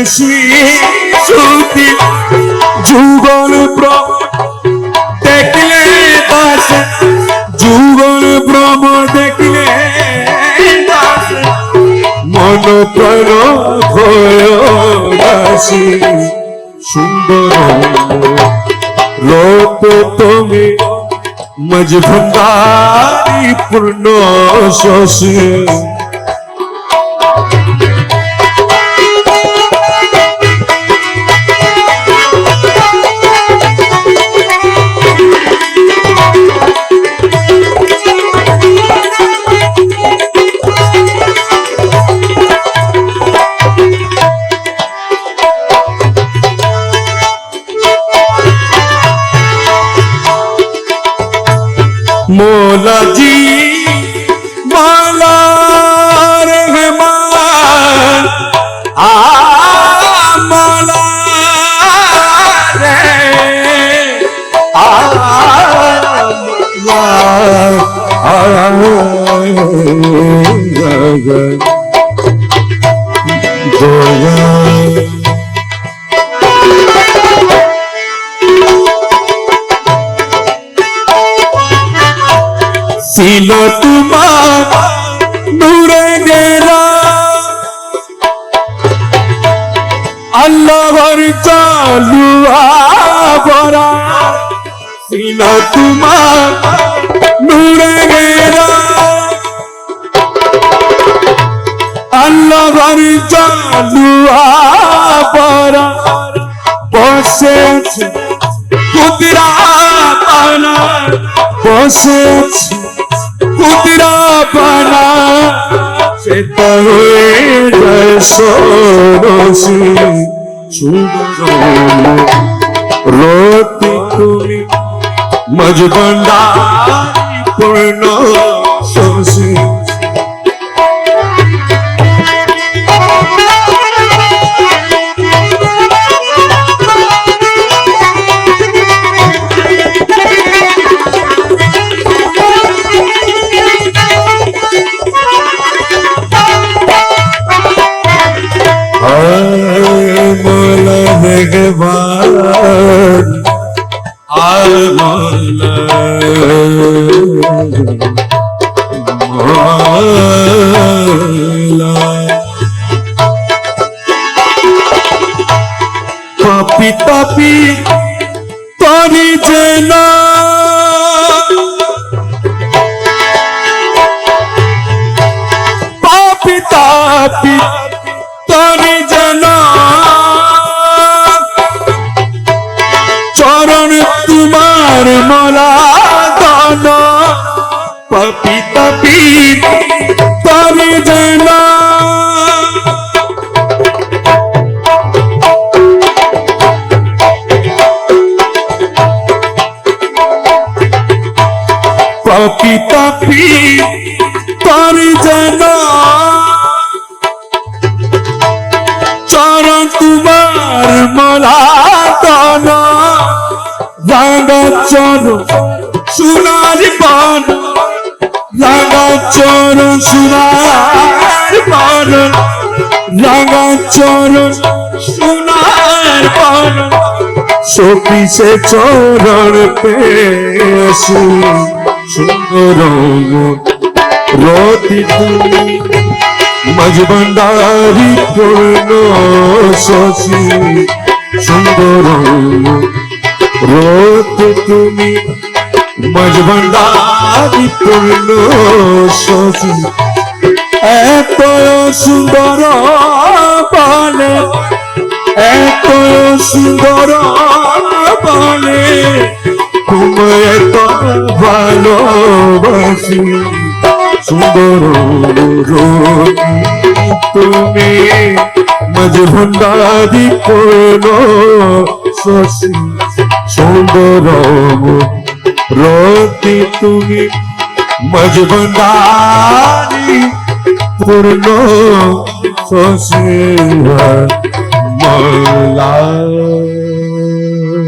বেশি সুখী যুগল দেখলে বাসে। যুগল ব্রম দেখলে মন প্রাণ ভয়াসী সুন্দর লোক তুমি মজভন্দারি পূর্ণ শশী। মৌলাজি মালা রহমান আ মালা রে আ দয়া ছিল তোমার দূরে গেলা আল্লাহর চালু আবরা ছিল তোমার দূরে গেলা আল্লাহর চালু আবরা বসেছে। কুদরা পানা বসেছে। কুদরা সেটা হয়ে যায় সরসি সুন্দর রতি তুমি মজবন্ডা পূর্ণ ভগবান আমল পাপি পাপি তরি জেনা পাপি তাপি মলা দান। পাপি তাপি তরি জেনা। পাপি তাপি তার যেন চরণ তোমার মলাতন রাঙা চরণ সোনার পান। রাঙা চরণ সোনার পান। রাঙা চরণ সোনার পান। সখী সে চরণ পেশি সুন্দর রতি তুমি। মজবন্দারি পূর্ণ শশী, সুন্দর রতি তুমি মজবন্দারি পূর্ণ শশী এত সুন্দর বলে এত সুন্দর বলে তুমি এত ভালোবাসি। সুন্দর রূপী তুমি মজভন্ডারি কোন শশী সুন্দর রতি তুমি মজভন্ডারি পূর্ণ শশী মলা